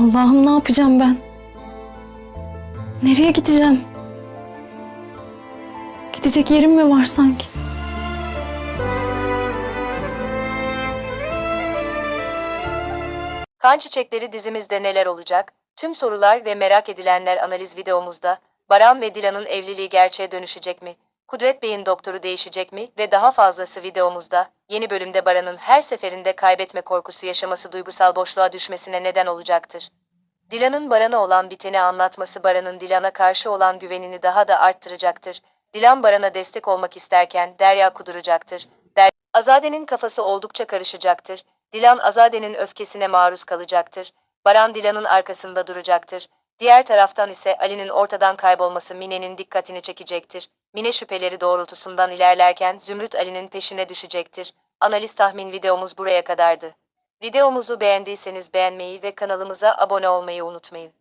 Allah'ım ne yapacağım ben? Nereye gideceğim? Gidecek yerim mi var sanki? Kan Çiçekleri dizimizde neler olacak? Tüm sorular ve merak edilenler analiz videomuzda. Baran ve Dilan'ın evliliği gerçeğe dönüşecek mi? Kudret Bey'in doktoru değişecek mi? Ve daha fazlası videomuzda. Yeni bölümde Baran'ın her seferinde kaybetme korkusu yaşaması duygusal boşluğa düşmesine neden olacaktır. Dilan'ın Baran'a olan biteni anlatması Baran'ın Dilan'a karşı olan güvenini daha da arttıracaktır. Dilan Baran'a destek olmak isterken Derya kuduracaktır. Der Azade'nin kafası oldukça karışacaktır. Dilan Azade'nin öfkesine maruz kalacaktır. Baran Dilan'ın arkasında duracaktır. Diğer taraftan ise Ali'nin ortadan kaybolması Mine'nin dikkatini çekecektir. Mine şüpheleri doğrultusundan ilerlerken Zümrüt Ali'nin peşine düşecektir. Analiz tahmin videomuz buraya kadardı. Videomuzu beğendiyseniz beğenmeyi ve kanalımıza abone olmayı unutmayın.